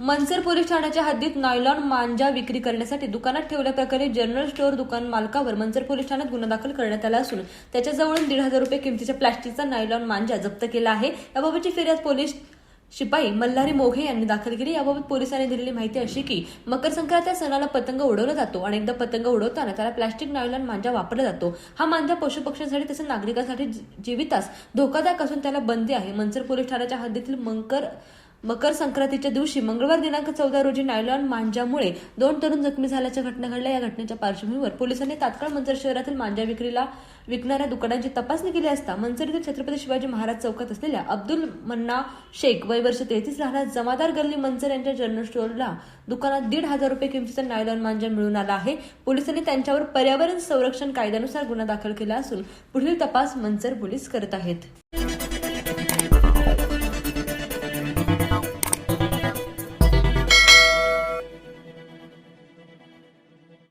Mansar police ठाण्याच्या हद्दीत nylon मांजा विक्री करण्यासाठी दुकानात ठेवल्याप्रकारे जनरल स्टोअर दुकान मालकावर मनसर पोलीस ठाण्यात गुन्हा दाखल करण्यात आला असून त्याच्याजवळून दीड हजार रुपये किमतीच्या प्लास्टिकचा नायलॉन मांजा जप्त केला आहे. याबाबतची फिर्याद पोलीस शिपाई मल्हारी मोघे यांनी दाखल केली. याबाबत पोलिसांनी दिलेली माहिती अशी की मकर संक्रांत या सणाला पतंग उडवला जातो अनेकदा पतंग उडवताना त्याला प्लास्टिक नायलॉन मांजा वापरला जातो. हा मांजा पशुपक्ष्यांसाठी तसेच नागरिकांसाठी जीवितास धोकादायक असून त्याला बंदी आहे. मनसर पोलीस ठाण्याच्या हद्दीतील मंकर मकर संक्रांतीच्या दिवशी मंगळवार दिनांक चौदा रोजी नायलॉन मांजामुळे दोन तरुण जखमी झाल्याच्या घटना घडल्या. या घटनेच्या पार्श्वभूमीवर पोलिसांनी तात्काळ मंचर शहरातील मांजा विक्रीला विकणाऱ्या दुकानांची तपासणी केली असता मंचर येथील छत्रपती शिवाजी महाराज चौकात असलेल्या अब्दुल मन्ना शेख वय वर्ष तेहतीस राहणार जमादार गल्ली मंचर यांच्या जनरल स्टोअरला दुकानात दीड हजार रुपये किमतीचा नायलॉन मांजा मिळून आला आहे. पोलिसांनी त्यांच्यावर पर्यावरण संरक्षण कायद्यानुसार गुन्हा दाखल केला असून पुढील तपास मंचर पोलीस करत आहेत.